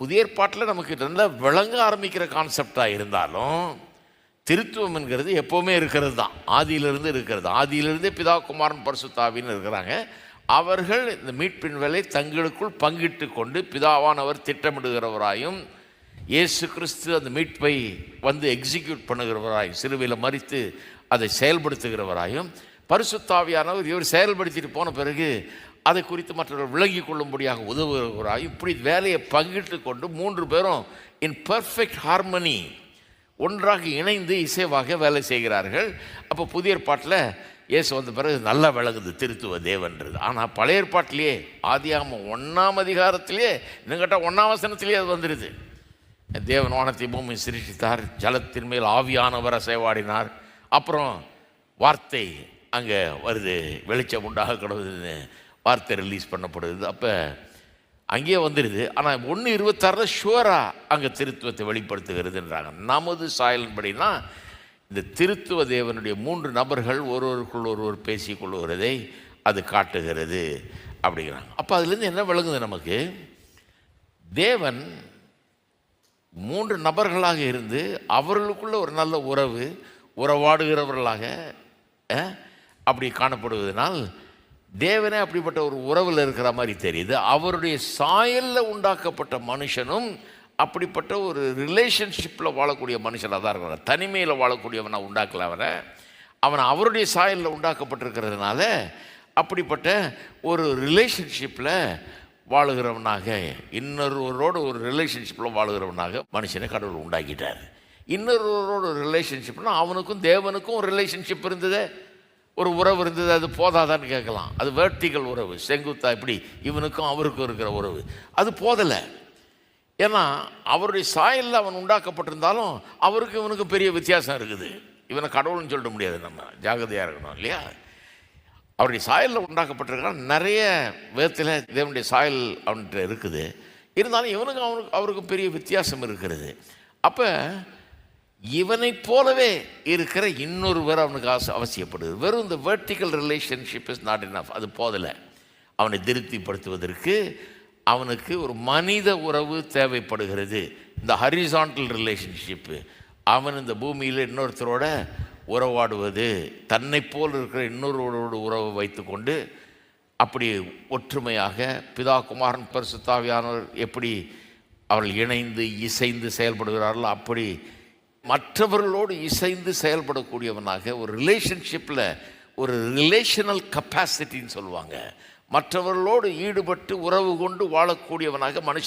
புதிய ஏற்பாட்டில் நமக்கு நல்லா விளங்க ஆரம்பிக்கிற கான்செப்டாக இருந்தாலும் திருத்துவம் என்கிறது எப்போவுமே இருக்கிறது தான் ஆதியிலிருந்து இருக்கிறது. ஆதியிலிருந்தே பிதா குமாரன் பரிசுத்தாவின்னு இருக்கிறாங்க. அவர்கள் இந்த மீட்பின் வேலை தங்களுக்குள் பங்கிட்டு கொண்டு பிதாவானவர் திட்டமிடுகிறவராயும் இயேசு கிறிஸ்து அந்த மீட்பை வந்து எக்ஸிக்யூட் பண்ணுகிறவராயும் சிறுவையில் மறித்து அதை செயல்படுத்துகிறவராயும் பரிசுத்தாவியானவர் இவர் செயல்படுத்திட்டு போன பிறகு அதை குறித்து மற்றவர்கள் விளங்கி கொள்ளும்படியாக உதவுகிறவராய் இப்படி வேலையை பங்கிட்டு கொண்டு மூன்று பேரும் இன் பர்ஃபெக்ட் ஹார்மனி ஒன்றாக இணைந்து இசைவாக வேலை செய்கிறார்கள். அப்போ புதிய ஏற்பாட்டில் இயேசு வந்த பிறகு நல்லா விளங்குது திருத்துவ தேவன்றது. ஆனால் பழைய ஏற்பாட்டிலேயே ஆதியாம ஒன்றாம் அதிகாரத்திலேயே இன்னும் ஒன்றாம் வசனத்திலேயே அது வந்துடுது தேவன் வானத்தை பூமி சிருஷ்டித்தார் ஜலத்தின் மேல் ஆவியானவரை அசைவாடினார். அப்புறம் வார்த்தை அங்கே வருது வெளிச்சம் உண்டாக கிடந்ததுன்னு வார்த்தை ரிலீஸ் பண்ணப்படுது. அப்போ அங்கேயே வந்துடுது ஆனால் ஒன்று இருபத்தாறில் ஷுவராக அங்கே திருத்துவத்தை வெளிப்படுத்துகிறதுன்றாங்க. நமது சாயலின்படினா இந்த திருத்துவ தேவனுடைய மூன்று நபர்கள் ஒருவருக்குள் ஒருவர் பேசிக்கொள்ளுகிறதை அது காட்டுகிறது அப்படிங்கிறாங்க. அப்போ அதுலேருந்து என்ன விளங்குது நமக்கு? தேவன் மூன்று நபர்களாக இருந்து அவர்களுக்குள்ள ஒரு நல்ல உறவு உறவாடுகிறவர்களாக அப்படி காணப்படுவதனால் தேவனே அப்படிப்பட்ட ஒரு உறவில் இருக்கிற மாதிரி தெரியுது. அவருடைய சாயலில் உண்டாக்கப்பட்ட மனுஷனும் அப்படிப்பட்ட ஒரு ரிலேஷன்ஷிப்பில் வாழக்கூடிய மனுஷனாக தான் இருக்கிறான் தனிமையில் வாழக்கூடியவனை உண்டாக்கல அவனை அவன் அவருடைய சாயலில் உண்டாக்கப்பட்டிருக்கிறதுனால அப்படிப்பட்ட ஒரு ரிலேஷன்ஷிப்பில் வாழுகிறவனாக இன்னொருவரோடு ஒரு ரிலேஷன்ஷிப்பில் வாழுகிறவனாக மனுஷனை கடவுள் உண்டாக்கிட்டார். இன்னொருவரோட ஒரு அவனுக்கும் தேவனுக்கும் ஒரு ரிலேஷன்ஷிப் இருந்ததே. ஒரு உறவு இருந்தது அது போதாதான்னு கேட்கலாம். அது வேர்ட்டிக்கல் உறவு செங்குத்தா இப்படி இவனுக்கும் அவருக்கும் இருக்கிற உறவு. அது போதலை. ஏன்னா அவருடைய சாயலில் அவன் உண்டாக்கப்பட்டிருந்தாலும் அவருக்கு இவனுக்கு பெரிய வித்தியாசம் இருக்குது. இவனை கடவுள்னு சொல்லிட முடியாது நம்ம. ஜாகிரதையாக இருக்கணும் இல்லையா? அவருடைய சாயலில் உண்டாக்கப்பட்டிருக்கான் நிறைய விதத்தில் தேவனுடைய சாயல் அவன்கிட்ட இருக்குது. இருந்தாலும் இவனுக்கு அவனுக்கு அவருக்கு பெரிய வித்தியாசம் இருக்கிறது. அப்போ இவனைப் போலவே இருக்கிற இன்னொருவர் அவனுக்கு ஆசை அவசியப்படுது. வெறும் இந்த vertical relationship is not enough. அது போதலை. அவனை திருப்திப்படுத்துவதற்கு அவனுக்கு ஒரு மனித உறவு தேவைப்படுகிறது. இந்த ஹரிசான்டல் ரிலேஷன்ஷிப்பு அவன் இந்த பூமியில் இன்னொருத்தரோட உறவாடுவது தன்னை போல் இருக்கிற இன்னொருவரோடு உறவை வைத்துக்கொண்டு அப்படி ஒற்றுமையாக பிதா குமாரன் பரிசுத்தாவியானவர் எப்படி அவர்கள் இணைந்து இசைந்து செயல்படுகிறார்களோ அப்படி மற்றவர்களோடு இசைந்து செயல்படக்கூடியவனாக ஒரு ரிலேஷன்ஷிப்பில் ஒரு ரிலேஷனல் கப்பாசிட்டின்னு சொல்லுவாங்க. மற்றவர்களோடு ஈடுபட்டு உறவு கொண்டு வாழக்கூடியவனாக மனுஷன்